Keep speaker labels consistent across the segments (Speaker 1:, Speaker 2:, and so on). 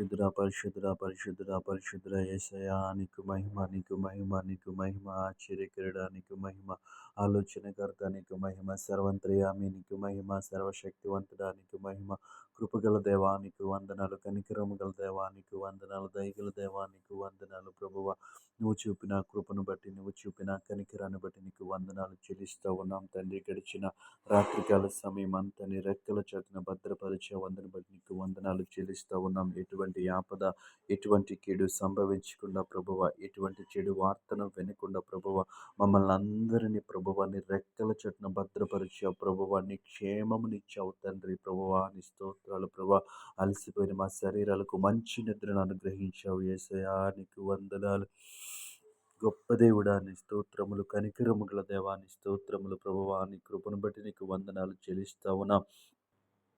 Speaker 1: పరిశుద్ర పరిశుద్ర పరిశుద్ర పరిశుద్ర ఏసయా నీకు మహిమ నీకు మహిమ నీకు మహిమ ఆశ్చర్యకరుడ నీకు మహిమ ఆలోచనకర్త నీకు మహిమ సర్వంత్రయామి నీకు మహిమ సర్వశక్తివంతుడా నీకు మహిమ కృపగల దేవానికి వందనాలు కనికరము గల దేవానికి వందనాలు దయగల దేవానికి వందనాలు ప్రభువ. నువ్వు చూపిన కృపను బట్టి నువ్వు చూపిన కనికరాన్ని బట్టి నీకు వందనాలు చెల్లిస్తూ ఉన్నాం తండ్రి. గడిచిన రాత్రికాల సమయం అంతా నీ రెక్కల చేతన భద్రపరిచే వందన బట్టి నీకు వందనాలు చెల్లిస్తూ ఉన్నాం. ఎటువంటి ఆపద ఎటువంటి కీడు సంభవించకుండా ప్రభువ ఎటువంటి చెడు వార్తను వినకుండా ప్రభువ మమ్మల్ని అందరినీ ప్రభువ నీ రెక్కల చెట్టున భద్రపరిచే ప్రభువ. నీ క్షేమమునిచ్చావు తండ్రి ప్రభువ. నీ స్తోత్రాలు ప్రభా. అలసిపోయిన మా శరీరాలకు మంచి నిద్రను అనుగ్రహించావు ఏసయానికి వందనాలు. గొప్ప దేవుడాన్ని స్తోత్రములు స్తోత్రములు కనికరముగల దేవాన్ని స్తోత్రములు ప్రభువాని కృపను బట్టి నీకు వందనాలు చెల్లిస్తా ఉన్నాం.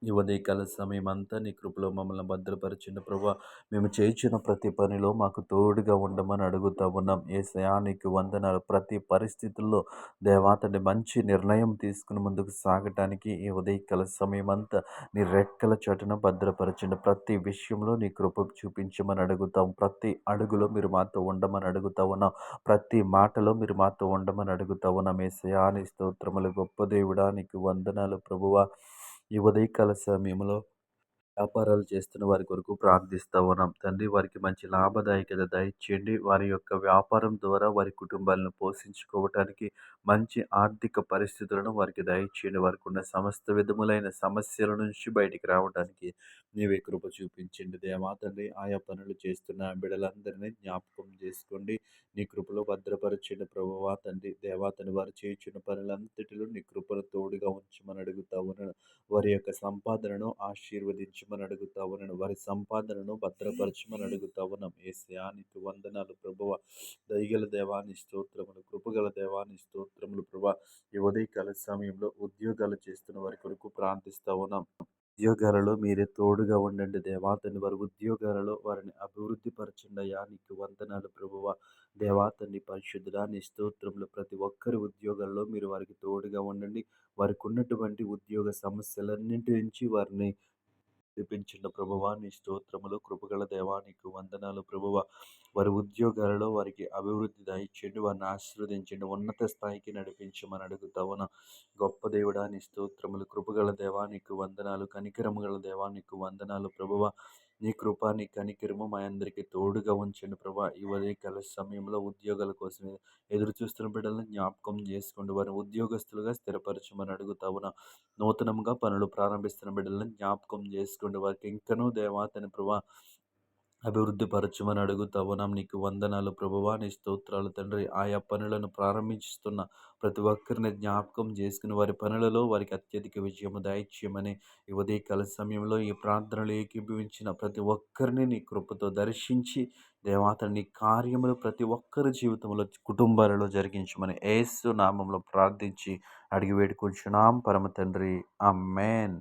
Speaker 1: ఈ ఉదయకాల సమయం అంతా నీ కృపలో మమ్మల్ని భద్రపరిచిన ప్రభా మేము చేయించిన ప్రతి పనిలో మాకు తోడుగా ఉండమని అడుగుతా ఉన్నాం. ఏ సయానికి వందనాలు. ప్రతి పరిస్థితుల్లో దేవాతని మంచి నిర్ణయం తీసుకుని ముందుకు సాగటానికి ఈ ఉదయకాల సమయం అంతా నీ రెక్కల చోటున భద్రపరిచిన ప్రతి విషయంలో నీ కృప చూపించమని అడుగుతాం ప్రతి అడుగులో మీరు మాతో ఉండమని అడుగుతా ఉన్నాం. ప్రతి మాటలో మీరు మాతో ఉండమని అడుగుతా ఉన్నాం. ఏ సయాని స్తోత్రములు గొప్ప దేవుడా నీకు వందనాలు ప్రభువా. ఈ ఉదయకాల సమయంలో వ్యాపారాలు చేస్తున్న వారి కొరకు ప్రార్థిస్తూ ఉన్నాం తండ్రి వారికి మంచి లాభదాయకత దయచేయండి. వారి యొక్క వ్యాపారం ద్వారా వారి కుటుంబాలను పోషించుకోవటానికి మంచి ఆర్థిక పరిస్థితులను వారికి దయచేయండి. వారికి ఉన్న సమస్త విధములైన సమస్యల నుంచి బయటికి రావడానికి నీవే కృప చూపించండి దేవా. తండ్రి ఆయా పనులు చేస్తున్న బిడలందరినీ జ్ఞాపకం చేసుకోండి. నీ కృపలో భద్రపరచండి ప్రభువా. తండ్రి దేవాతని వారు చేయించిన పనులంతటిలో నీ కృపను తోడుగా ఉంచమని అడుగుతా ఉన్నాను వారి యొక్క సంపాదనను ఆశీర్వదించి అడుగుతా ఉన్నాను వారి సంపాదనను భద్రపరచమని అడుగుతా ఉన్నాం ఏసయానికి వందనాలు ప్రభువ. దయగల దేవాని స్తోత్రములు కృపగల దేవాని స్తోత్రములు ప్రభా ఈ ఉదయకాల సమయంలో ఉద్యోగాలు చేస్తున్న వారి కొరకు ప్రార్థిస్తా ఉన్నాం ఉద్యోగాలలో మీరే తోడుగా ఉండండి దేవాతని వారి ఉద్యోగాలలో వారిని అభివృద్ధి పరచండి అయ్యా. నీకు వందనాలు ప్రభువ. దేవాతని పరిశుద్ధుడా నీ స్తోత్రంలో ప్రతి ఒక్కరి ఉద్యోగాల్లో మీరు వారికి తోడుగా ఉండండి. వారికి ఉన్నటువంటి ఉద్యోగ సమస్యలన్నింటి నుంచి వారిని విడిపించిన ప్రభువా. నీ స్తోత్రములు కృపగల దేవానికి వందనాలు ప్రభువ. వారి ఉద్యోగాలలో వారికి అభివృద్ధి దయచేయండి. వారిని ఆశీర్వదించండి. ఉన్నత స్థాయికి నడిపించమని అడుగుతావున గొప్ప దేవుడా. నీ స్తోత్రములు కృపగల దేవానికి వందనాలు కనికరము గల దేవానికి వందనాలు ప్రభువ. నీ కృప నీ కనికరము మా అందరికీ తోడుగా ఉంచండి ప్రభా. ఈ ఉదయకాల సమయంలో ఉద్యోగాల కోసం ఎదురు చూస్తున్న బిడ్డలను జ్ఞాపకం చేసుకోండి. వారిని ఉద్యోగస్తులుగా స్థిరపరచమని అడుగుతావున నూతనంగా పనులు ప్రారంభిస్తున్న బిడ్డలను జ్ఞాపకం చేసుకోండి. వారికి ఇంకనూ దేవాతని ప్రభా అభివృద్ధిపరచమని అడుగుతా ఉన్నాం. నీకు వందనాలు ప్రభువా నీ స్తోత్రాలు తండ్రి. ఆయా పనులను ప్రారంభిస్తున్న ప్రతి ఒక్కరిని జ్ఞాపకం చేసుకుని వారి పనులలో వారికి అత్యధిక విజయము దాయిచ్యమని ఈ ఉదయకాల సమయంలో ఈ ప్రార్థనలు ఏకీభవించిన ప్రతి ఒక్కరిని నీ కృపతో దర్శించి దేవాత నీ కార్యములు ప్రతి ఒక్కరి జీవితంలో కుటుంబాలలో జరిగించమని ఏసు నామంలో ప్రార్థించి అడిగి వేడుకొంచున్నాం. పరమ తండ్రి. ఆ మేన్